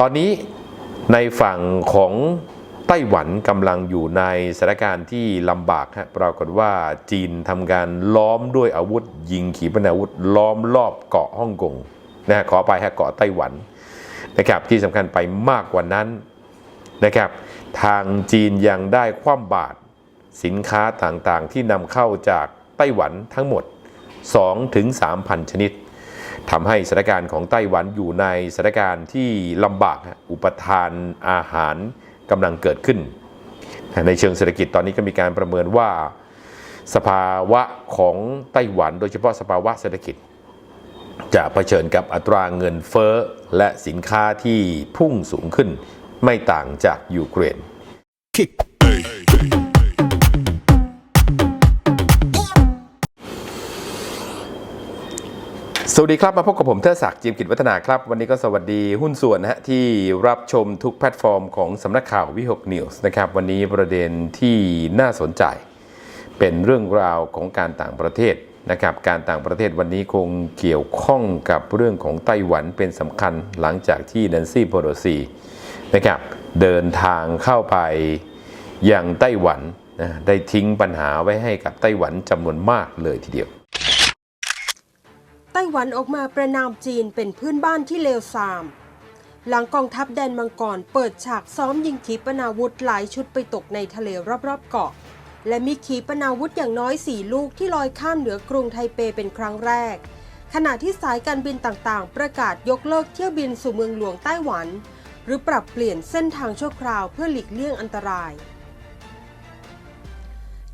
ตอนนี้ในฝั่งของไต้หวันกำลังอยู่ในสถานการณ์ที่ลำบากฮะปรากฏว่าจีนทำการล้อมด้วยอาวุธ ยิงขีปนาวุธ ล้อมรอบเกาะฮ่องกงนะฮะขอไปฮะเกาะไต้หวันนะครับที่สำคัญไปมากกว่านั้นนะครับ ทางจีนยังได้คว่ำบาตรสินค้าต่างๆ ที่นำเข้าจากไต้หวันทั้งหมด 2-3ถึง3,000 ชนิด ทำให้สถานการณ์ของไต้หวันอยู่ในสถานการณ์ที่ลำบากอุปทานอาหารกำลังเกิดขึ้น ในเชิงเศรษฐกิจตอนนี้ก็มีการประเมินว่าสภาวะของไต้หวัน โดยเฉพาะสภาวะเศรษฐกิจ จะเผชิญกับอัตราเงินเฟ้อและสินค้าที่พุ่งสูงขึ้น ไม่ต่างจากยูเครน kick. สวัสดีครับ มาพบกับผมเทอศักดิ์จิมกิจวัฒนาครับ วันนี้ก็สวัสดีหุ้นส่วนนะฮะที่รับชมทุกแพลตฟอร์มของสำนักข่าววิหกนิวส์นะครับ วันนี้ประเด็นที่น่าสนใจ เป็นเรื่องราวของการต่างประเทศนะครับ การต่างประเทศวันนี้คงเกี่ยวข้องกับเรื่องของไต้หวันเป็นสำคัญหลังจากที่แนนซี่โพโดซีนะครับเดินทางเข้าไปยังไต้หวันนะได้ทิ้งปัญหาไว้ให้กับไต้หวันจำนวนมากเลยทีเดียว ไต้หวันออกมาประนามจีนเป็นเพื่อนบ้านที่เลวทราม หลังกองทัพแดนมังกรเปิดฉากซ้อมยิงขีปนาวุธหลายชุดไปตกในทะเลรอบๆเกาะ และมีขีปนาวุธอย่างน้อย4ลูกที่ลอยข้ามเหนือกรุงไทเปเป็นครั้งแรก ขณะที่สายการบินต่างๆ ประกาศยกเลิกเที่ยวบินสู่เมืองหลวงไต้หวัน หรือปรับเปลี่ยนเส้นทางชั่วคราวเพื่อหลีกเลี่ยงอันตราย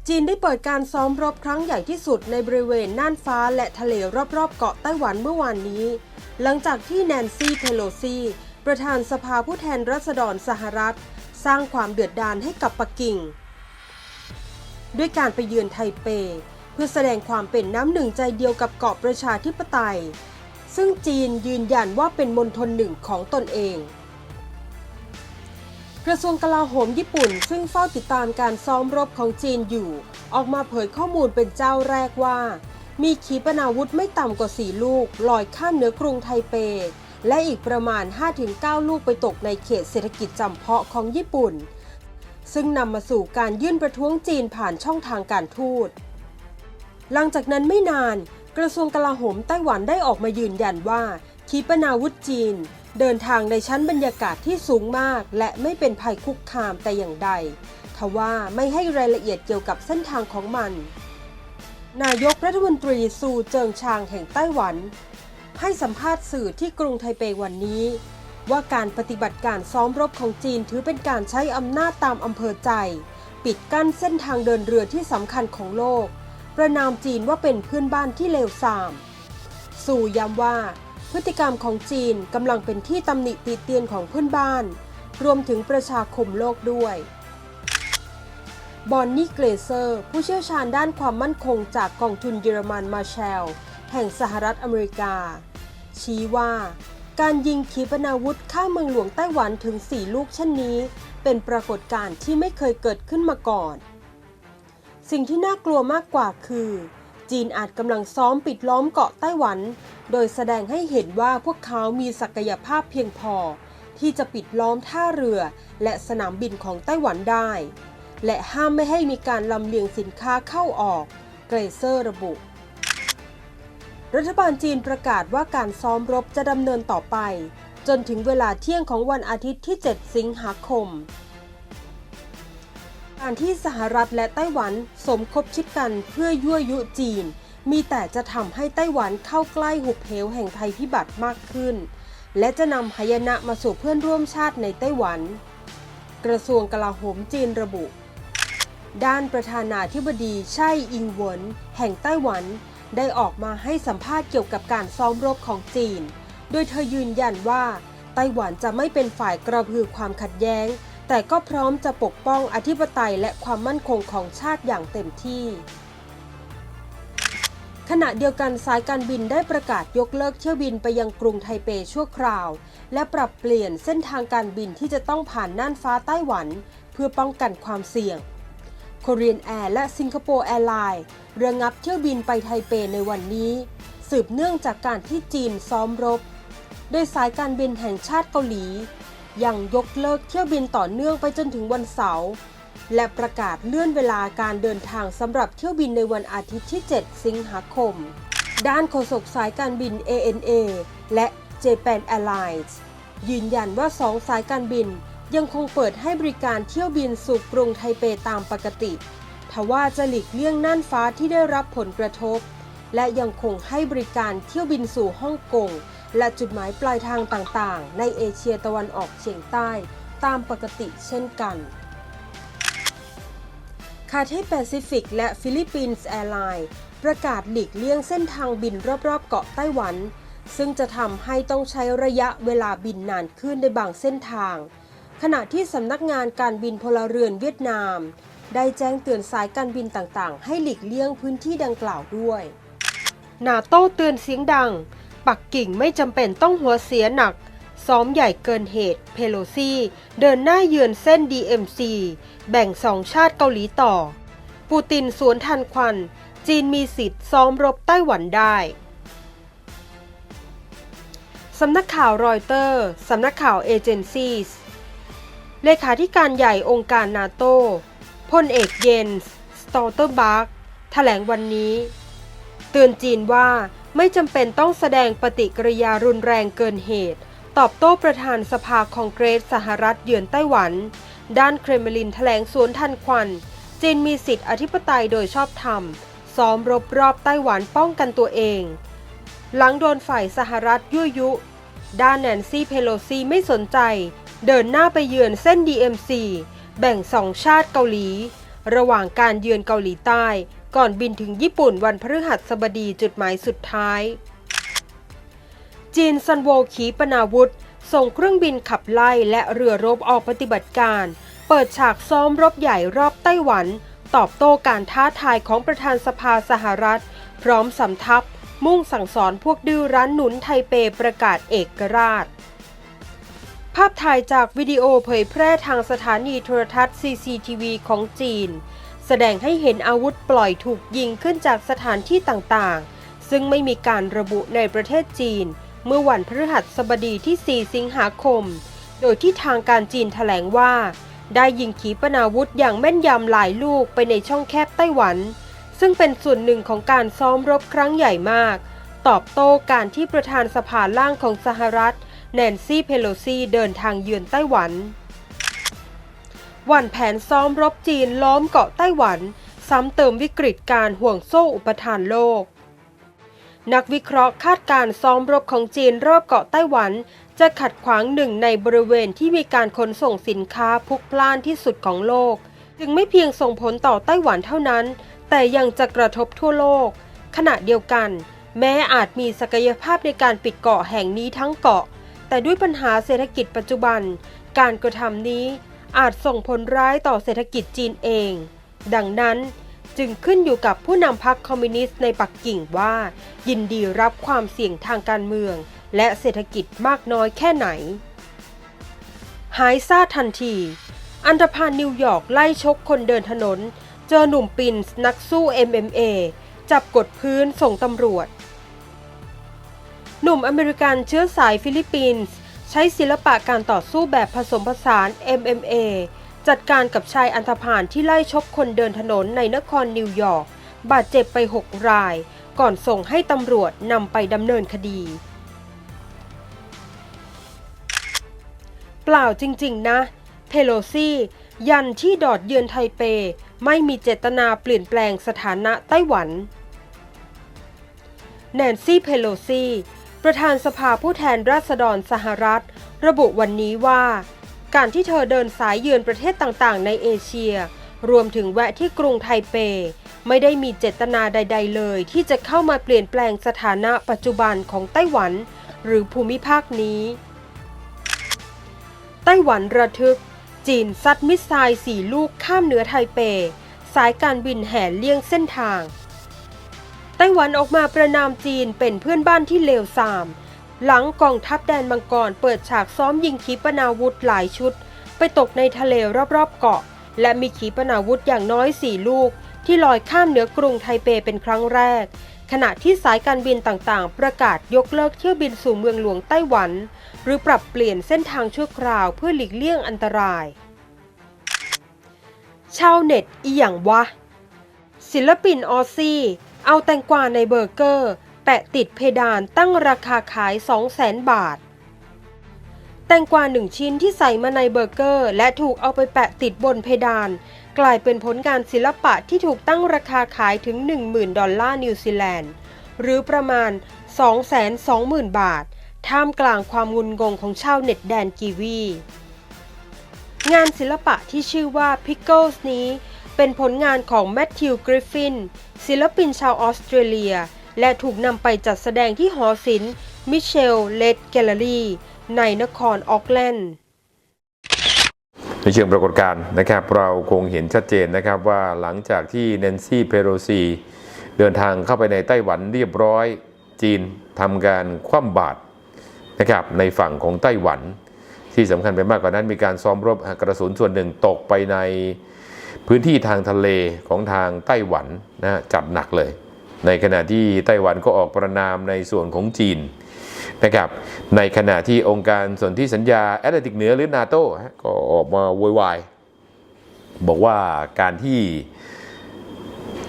จีนได้เปิดการซ้อมรบครั้งใหญ่ที่สุดในบริเวณน่านฟ้าและทะเลรอบๆเกาะไต้หวันเมื่อวานนี้ หลังจากที่แนนซี่เพโลซี ประธานสภาผู้แทนราษฎรสหรัฐ สร้างความเดือดดาลให้กับปักกิ่ง ด้วยการไปเยือนไทเป เพื่อแสดงความเป็นน้ำหนึ่งใจเดียวกับเกาะประชาธิปไตย ซึ่งจีนยืนยันว่าเป็นมณฑลหนึ่งของตนเอง กระทรวงกลาโหมญี่ปุ่น ซึ่งเฝ้าติดตามการซ้อมรบของจีนอยู่ ออกมาเผยข้อมูลเป็นเจ้าแรกว่า มีขีปนาวุธไม่ต่ำกว่า 4 ลูก ลอยข้ามเหนือกรุงไทเป และอีกประมาณ 5-9 ลูกไปตกในเขตเศรษฐกิจจำเพาะของญี่ปุ่น ซึ่งนำมาสู่การยื่นประท้วงจีนผ่านช่องทางการทูต หลังจากนั้นไม่นาน กระทรวงกลาโหมไต้หวันได้ออกมายืนยันว่าขีปนาวุธจีน เดินทางในชั้นบรรยากาศที่สูงมาก และไม่เป็นภัยคุกคามแต่อย่างใด ทว่าไม่ให้รายละเอียดเกี่ยวกับเส้นทางของมัน นายกรัฐมนตรีซูเจิงชางแห่งไต้หวัน ให้สัมภาษณ์สื่อที่กรุงไทเปวันนี้ ว่าการปฏิบัติการซ้อมรบของจีนถือเป็นการใช้อำนาจตามอำเภอใจ ปิดกั้นเส้นทางเดินเรือที่สำคัญของโลก ประนามจีนว่าเป็นเพื่อนบ้านที่เลวทราม สู่ย้ำว่า พฤติกรรมของจีนกำลังเป็นที่ตำหนิติเตียนของเพื่อนบ้าน รวมถึงประชาคมโลกด้วย บอนนี่เกรเซอร์ ผู้เชี่ยวชาญด้านความมั่นคงจากกองทุนเยอรมันมาแชล แห่งสหรัฐอเมริกา ชี้ว่า การยิงขีปนาวุธข้ามเมืองหลวงไต้หวันถึง 4 ลูกเช่นนี้ เป็นปรากฏการณ์ที่ไม่เคยเกิดขึ้นมาก่อน สิ่งที่น่ากลัวมากกว่าคือ จีนอาจกำลังซ้อมปิดล้อมเกาะไต้หวัน โดยแสดงให้เห็นว่าพวกเขามีศักยภาพเพียงพอ ที่จะปิดล้อมท่าเรือ และสนามบินของไต้หวันได้ และห้ามไม่ให้มีการลำเลียงสินค้าเข้าออก เกรเซอร์ระบุ รัฐบาลจีนประกาศว่าการซ้อมรบจะดำเนินต่อไป จนถึงเวลาเที่ยงของวันอาทิตย์ที่ 7 สิงหาคม การที่สหรัฐและไต้หวันสมคบชิดกันเพื่อยั่วยุจีน มีแต่จะทำให้ไต้หวันเข้าใกล้หุบเหวแห่งภัยพิบัติมากขึ้น และจะนำหายนะมาสู่เพื่อนร่วมชาติในไต้หวัน กระทรวงกลาโหมจีนระบุ ด้านประธานาธิบดีไช่อิงหวนแห่งไต้หวัน ได้ออกมาให้สัมภาษณ์เกี่ยวกับการซ้อมรบของจีน โดยเธอยืนยันว่า ไต้หวันจะไม่เป็นฝ่ายกระพือความขัดแย้ง แต่ก็พร้อมจะปกป้องอธิปไตยและความมั่นคงของชาติอย่างเต็มที่ ขณะเดียวกันสายการบินได้ประกาศยกเลิกเที่ยวบินไปยังกรุงไทเปชั่วคราว และปรับเปลี่ยนเส้นทางการบินที่จะต้องผ่านน่านฟ้าไต้หวัน เพื่อป้องกันความเสี่ยง k o r e a n Air และ Singapore Airlines ระงับเที่ยวบินไปไทเปในวันนี้ สืบเนื่องจากการที่จีนซ้อมรบ โดยสายการบินแห่งชาติเกาหลี ยังยกเลิกเที่ยวบินต่อเนื่องไปจนถึงวันเสาร์และประกาศเลื่อนเวลาการเดินทางสำหรับเที่ยวบินในวันอาทิตย์ที่ 7 สิงหาคม ด้านโฆษกสายการบิน ANA และ Japan Airlines ยืนยันว่าสองสายการบินยังคงเปิดให้บริการเที่ยวบินสู่กรุงไทเปตามปกติ ทว่าจะหลีกเลี่ยงน่านฟ้าที่ได้รับผลกระทบ และยังคงให้บริการเที่ยวบินสู่ฮ่องกง และจุดหมายปลายทางต่างๆ ในเอเชียตะวันออกเฉียงใต้ตามปกติเช่นกัน คาเทแปซิฟิกและฟิลิปปินส์แอร์ไลน์ประกาศหลีกเลี่ยงเส้นทางบินรอบๆ เกาะไต้หวัน ซึ่งจะทำให้ต้องใช้ระยะเวลาบินนานขึ้นในบางเส้นทาง ขณะที่สำนักงานการบินพลเรือนเวียดนาม ได้แจ้งเตือนสายการบินต่างๆ ให้หลีกเลี่ยงพื้นที่ดังกล่าวด้วย นาโต้เตือนเสียงดัง ปักกิ่งไม่จำเป็นต้องหัวเสียหนัก ซ้อมใหญ่เกินเหตุ เพโลซี่ เดินหน้าเยือนเส้น DMC แบ่งสองชาติเกาหลีต่อ ปูตินสวนทันควัน จีนมีสิทธิ์ซ้อมรบไต้หวันได้สำนักข่าวรอยเตอร์ สำนักข่าวเอเจนซีสเลขาธิการใหญ่องค์การนาโต้พลเอกเยนส์ สตอเตอร์บาร์กแถลงวันนี้ เตือนจีนว่า ไม่จำเป็นต้องแสดงปฏิกิริยารุนแรงเกินเหตุ ตอบโต้ประธานสภาคองเกรสสหรัฐเยือนไต้หวัน ด้านเครมลินแถลงสวนทันควัน จีนมีสิทธิอธิปไตยโดยชอบธรรม ซ้อมรบรอบไต้หวันป้องกันตัวเอง หลังโดนฝ่ายสหรัฐยั่วยุ ด้านแนนซี่เพโลซีไม่สนใจ เดินหน้าไปเยือนเส้น DMC แบ่งสองชาติเกาหลี ระหว่างการเยือนเกาหลีใต้ ก่อนบินถึงญี่ปุ่นวันพฤหัสบดีจุดหมายสุดท้าย จีนซันโวขีปนาวุธ ส่งเครื่องบินขับไล่และเรือรบออกปฏิบัติการ เปิดฉากซ้อมรบใหญ่รอบไต้หวัน ตอบโต้การท้าทายของประธานสภาสหรัฐ พร้อมสำทับ มุ่งสั่งสอนพวกดื้อรั้นหนุนไทเปประกาศเอกราชภาพถ่ายจากวิดีโอเผยแพร่ทางสถานีโทรทัศน์ CCTV ของจีน แสดงให้เห็นอาวุธปล่อยถูกยิงขึ้นจากสถานที่ต่างๆ ซึ่งไม่มีการระบุในประเทศจีน เมื่อวันพฤหัสบดีที่ 4 สิงหาคม โดยที่ทางการจีนแถลงว่า ได้ยิงขีปนาวุธอย่างแม่นยำหลายลูกไปในช่องแคบไต้หวัน ซึ่งเป็นส่วนหนึ่งของการซ้อมรบครั้งใหญ่มาก ตอบโต้การที่ประธานสภาล่างของสหรัฐ แนนซี่เพโลซีเดินทางเยือนไต้หวัน วันแผนซ้อมรบจีนล้อมเกาะไต้หวัน ซ้ำเติมวิกฤตการห่วงโซ่อุปทานโลก นักวิเคราะห์คาดการณ์ซ้อมรบของจีนรอบเกาะไต้หวัน จะขัดขวางหนึ่งในบริเวณที่มีการขนส่งสินค้าพลุกพล่านที่สุดของโลก จึงไม่เพียงส่งผลต่อไต้หวันเท่านั้น แต่ยังจะกระทบทั่วโลก ขณะเดียวกัน แม้อาจมีศักยภาพในการปิดเกาะแห่งนี้ทั้งเกาะ แต่ด้วยปัญหาเศรษฐกิจปัจจุบัน การกระทำนี้ อาจส่งผลร้ายต่อเศรษฐกิจจีนเอง ดังนั้นจึงขึ้นอยู่กับผู้นำพรรคคอมมิวนิสต์ในปักกิ่งว่า ยินดีรับความเสี่ยงทางการเมือง และเศรษฐกิจมากน้อยแค่ไหน หายซาทันที อันธพาลนิวยอร์กไล่ชกคนเดินถนน เจอหนุ่มปินส์นักสู้ MMA จับกดพื้นส่งตำรวจ หนุ่มอเมริกันเชื้อสายฟิลิปปินส์ ใช้ศิลปะการต่อสู้แบบผสมผสาน MMA จัดการกับชายอันธพาลที่ไล่ชกคนเดินถนนในนครนิวยอร์ก บาดเจ็บไป 6 ราย ก่อนส่งให้ตำรวจนำไปดำเนินคดี เปล่าจริง ๆ นะ เพโลซี่ ยันที่ดอดเยือนไทเป ไม่มีเจตนาเปลี่ยนแปลงสถานะไต้หวัน แนนซี่เพโลซี่ ประธานสภาผู้แทนราษฎรสหรัฐ ระบุวันนี้ว่า การที่เธอเดินสายเยือนประเทศต่างๆ ในเอเชีย รวมถึงแวะที่กรุงไทเป ไม่ได้มีเจตนาใด ๆ เลย ที่จะเข้ามาเปลี่ยนแปลงสถานะปัจจุบันของไต้หวัน หรือภูมิภาคนี้ ไต้หวันระทึก จีนซัดมิสไซล์สี่ลูกข้ามเหนือไทเป สายการบินแห่เลี่ยงเส้นทาง ไต้หวันออกมาประนามจีนเป็นเพื่อนบ้านที่เลวทราม หลังกองทัพแดนมังกรเปิดฉากซ้อมยิงขีปนาวุธหลายชุด ไปตกในทะเลรอบๆเกาะ และมีขีปนาวุธอย่างน้อยสี่ลูก ที่ลอยข้ามเหนือกรุงไทเปเป็นครั้งแรก ขณะที่สายการบินต่างๆ ประกาศยกเลิกเที่ยวบินสู่เมืองหลวงไต้หวัน หรือปรับเปลี่ยนเส้นทางชั่วคราวเพื่อหลีกเลี่ยงอันตราย ชาวเน็ตอีหยังวะศิลปินออซซี่ เอาแตงกวาในเบอร์เกอร์ แปะติดเพดานตั้งราคาขาย 200,000 บาท แตงกวาหนึ่งชิ้นที่ใส่มาในเบอร์เกอร์ และถูกเอาไปแปะติดบนเพดาน กลายเป็นผลงานศิลปะที่ถูกตั้งราคาขายถึง 10,000 ดอลลาร์นิวซีแลนด์ หรือประมาณ 220,000 บาท ท่ามกลางความงุนงงของชาวเน็ตแดนกีวี งานศิลปะที่ชื่อว่า Pickles นี้ เป็นผลงานของแมทธิวกริฟฟิน ศิลปินชาวออสเตรเลีย และถูกนำไปจัดแสดงที่หอศิลป์มิเชลเลดแกลเลอรี่ในนครออกแลนด์ในเชิงปรากฏการณ์นะครับเราคงเห็นชัดเจนนะครับว่าหลังจากที่แนนซี่เพโรซีเดินทางเข้าไปในไต้หวันเรียบร้อย จีนทำการคว่ำบาตรนะครับในฝั่งของไต้หวัน ที่สำคัญไปมากกว่านั้นมีการซ้อมรบกระสุนส่วนหนึ่งตกไปใน พื้นที่ทางทะเลของทางไต้หวันนะจัดหนักเลย ในขณะที่ไต้หวันก็ออกประนามในส่วนของจีนนะครับในขณะที่องค์การสนธิสัญญาแอตแลนติกเหนือหรือนาโต้ก็ออกมาโวยวายบอกว่าการที่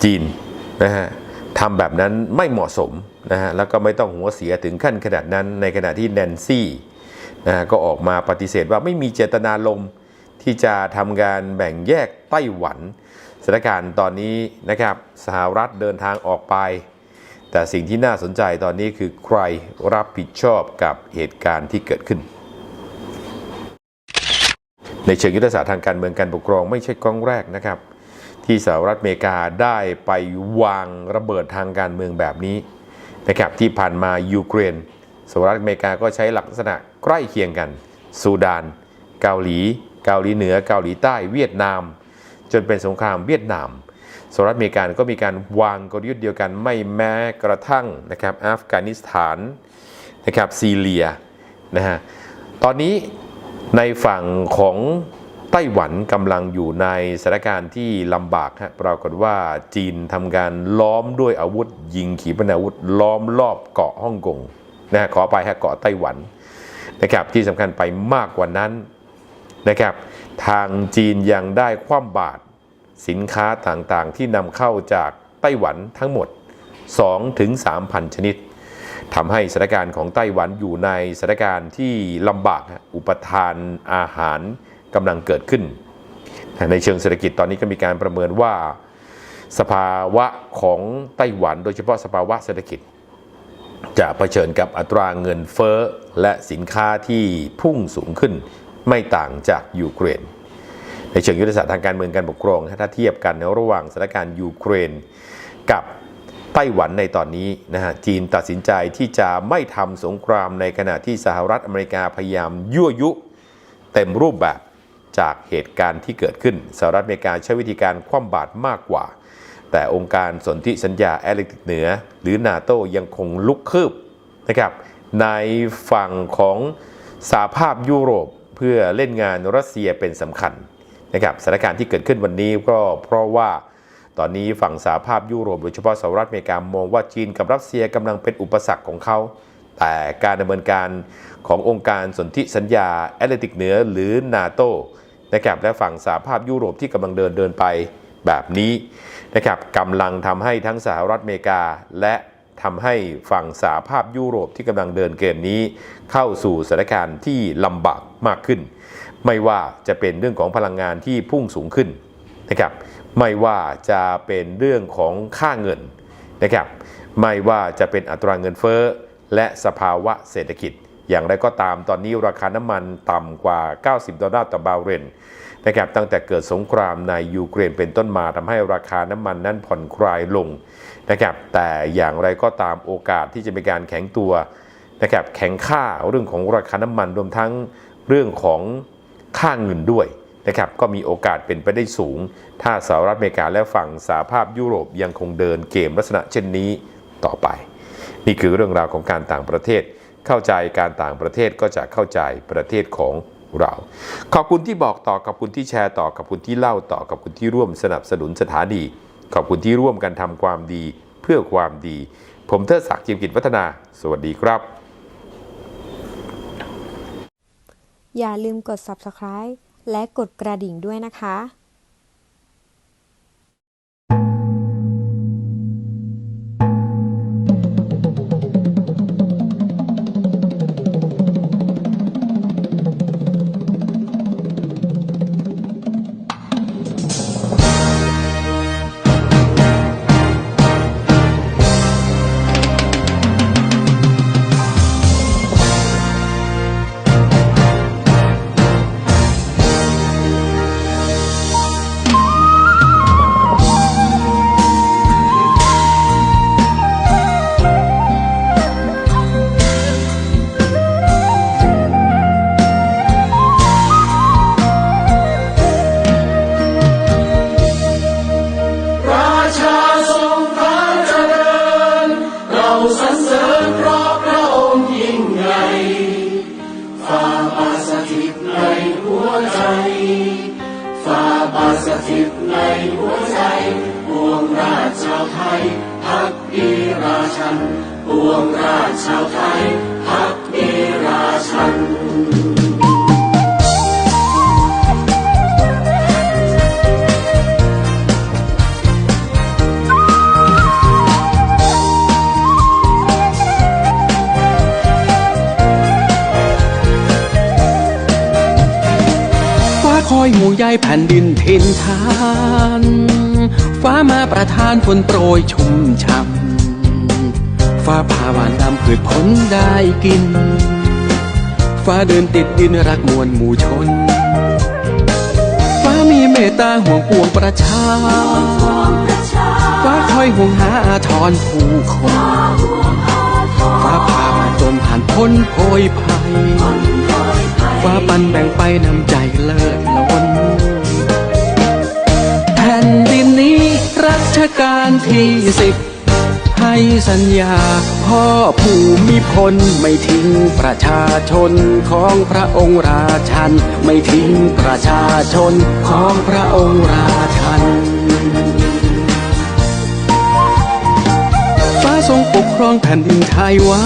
จีนนะฮะทำแบบนั้นไม่เหมาะสมนะฮะแล้วก็ไม่ต้องหัวเสียถึงขั้นขนาดนั้น ในขณะที่แนนซี่นะฮะก็ออกมาปฏิเสธว่าไม่มีเจตนาลม ที่จะทำการแบ่งแยกไต้หวันสถานการณ์ตอนนี้นะครับสหรัฐเดินทางออกไป แต่สิ่งที่น่าสนใจตอนนี้คือใครรับผิดชอบกับเหตุการณ์ที่เกิดขึ้น ในเชิงยุทธศาสตร์ทางการเมืองการปกครองไม่ใช่ครั้งแรกนะครับ ที่สหรัฐอเมริกาได้ไปวางระเบิดทางการเมืองแบบนี้นะครับที่ผ่านมายูเครนสหรัฐอเมริกาก็ใช้ลักษณะใกล้เคียงกัน ซูดาน เกาหลี เกาหลีเหนือเกาหลีใต้เวียดนาม จนเป็นสงครามเวียดนามสหรัฐอเมริกาก็มีการวางกลยุทธ์เดียวกันไม่แม้กระทั่งนะครับอัฟกานิสถานนะครับซีเรียนะฮะตอนนี้ในฝั่งของไต้หวันกำลังอยู่ในสถานการณ์ที่ลำบากฮะปรากฏว่าจีนทำการล้อมด้วยอาวุธ ยิงขีปนาวุธ ล้อมรอบเกาะฮ่องกงนะฮะขอไปฮะเกาะไต้หวันนะครับที่สำคัญไปมากกว่านั้น นะครับ ทางจีนยังได้คว่ำบาตรสินค้าต่างๆ ที่นำเข้าจากไต้หวันทั้งหมด2-3ถึง3,000 ชนิดทำให้สถานการณ์ของไต้หวันอยู่ในสถานการณ์ที่ลำบากอุปทานอาหารกำลังเกิดขึ้น ในเชิงเศรษฐกิจตอนนี้ก็มีการประเมินว่า สภาวะของไต้หวัน โดยเฉพาะสภาวะเศรษฐกิจ จะเผชิญกับอัตราเงินเฟ้อและสินค้าที่พุ่งสูงขึ้น ไม่ต่างจากยูเครน ในเชิงยุทธศาสตร์ทางการเมืองการปกครอง ถ้าเทียบกันระหว่างสถานการณ์ยูเครนกับไต้หวันในตอนนี้นะฮะจีนตัดสินใจที่จะไม่ทำสงครามในขณะที่สหรัฐอเมริกาพยายามยั่วยุ เต็มรูปแบบจากเหตุการณ์ที่เกิดขึ้นสหรัฐอเมริกาใช้วิธีการคว่ำบาตรมากกว่า แต่องค์การสนธิสัญญาแอตแลนติกเหนือ หรือนาโตยังคงลุกคืบนะครับในฝั่งของสหภาพยุโรป พื่อเล่นงานรัสเซียเป็นสำคัญนะครับสถานการณ์ที่เกิดขึ้นวันนี้ก็เพราะว่าตอนนี้ฝั่งสหภาพยุโรปโดยเฉพาะสหรัฐอเมริกามองว่าจีนกับรัสเซียกำลังเป็นอุปสรรคของเขา แต่การดำเนินการขององค์การสนธิสัญญาแอตแลนติกเหนือหรือนาโตนะครับและฝั่งสหภาพยุโรปที่กำลังเดินเดินไปแบบนี้นะครับกำลังทำให้ทั้งสหรัฐอเมริกาและ ทำให้ฝั่งสหภาพยุโรปที่กำลังเดินเกมนี้ เข้าสู่สถานการณ์ที่ลำบากมากขึ้น ไม่ว่าจะเป็นเรื่องของพลังงานที่พุ่งสูงขึ้นนะครับไม่ว่าจะเป็นเรื่องของค่าเงินนะครับไม่ว่าจะเป็นอัตราเงินเฟ้อและสภาวะเศรษฐกิจ อย่างไรก็ตามตอนนี้ราคาน้ำมันต่ำกว่า 90 ดอลลาร์ต่อบาร์เรล นะครับตั้งแต่เกิดสงครามในยูเครนเป็นต้นมาทำให้ราคาน้ำมันนั้นผ่อนคลายลงนะครับแต่อย่างไรก็ตามโอกาสที่จะมีการแข็งตัวนะครับแข็งค่าเรื่องของราคาน้ำมันรวมทั้งเรื่องของค่าเงินด้วยนะครับก็มีโอกาสเป็นไปได้สูง ถ้าสหรัฐอเมริกาและฝั่งสหภาพยุโรปยังคงเดินเกมลักษณะเช่นนี้ต่อไป นี่คือเรื่องราวของการต่างประเทศ เข้าใจการต่างประเทศก็จะเข้าใจประเทศของ เรา ขอบคุณที่บอกต่อขอบคุณที่แชร์ต่อขอบคุณที่เล่าต่อขอบคุณที่ร่วมสนับสนุนสถานี ขอบคุณที่ร่วมกันทำความดีเพื่อความดี ผมเทิดศักดิ์จิมกิจวัฒนา สวัสดีครับ อย่าลืมกด subscribe และกดกระดิ่งด้วยนะคะ ฝาบาสถิตในหัวใจฝาบาสถิตในหัวใจปวงราชชาวไทยพักดีราชันปวงราชชาวไทย ยห่วงใยแผ่นดินทินทานฟ้ามาประทานฝนโปรยชุ่มช่ำฟ้าพาหวานนำพืชผลได้กิน ฟ้าเดินติดดินรักมวลหมู่ชน ฟ้ามีเมตตาห่วงปวงประชา ฟ้าคอยห่วงหาอาทรผู้คน พ้นโพยภัยฟ้าปันแบ่งไปน้ำใจเลิศล้นแผ่นดินนี้รัชกาลที่สิบให้สัญญาพ่อผู้มีพลไม่ทิ้งประชาชนของพระองค์ราชัน ไม่ทิ้งประชาชนของพระองค์ราชันฟ้าทรงปกครองแผ่นดินไทยไว้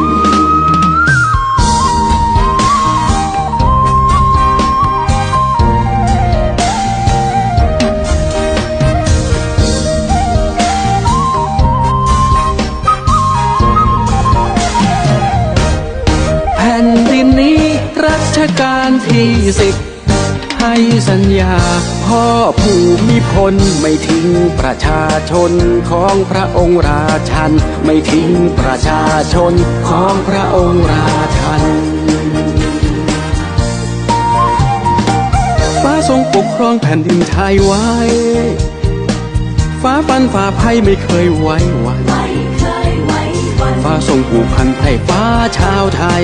กาลที่สิบให้สัญญา พ่อผู้มีพลไม่ทิ้งประชาชนของพระองค์ราชัน ไม่ทิ้งประชาชนของพระองค์ราชันฟ้าทรงปกครองแผ่นดินไทยไว้ ฟ้าฟันฟ้าภัยไม่เคยไว้วันฟ้าทรงผูกพันให้ฟ้าชาวไทย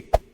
kick.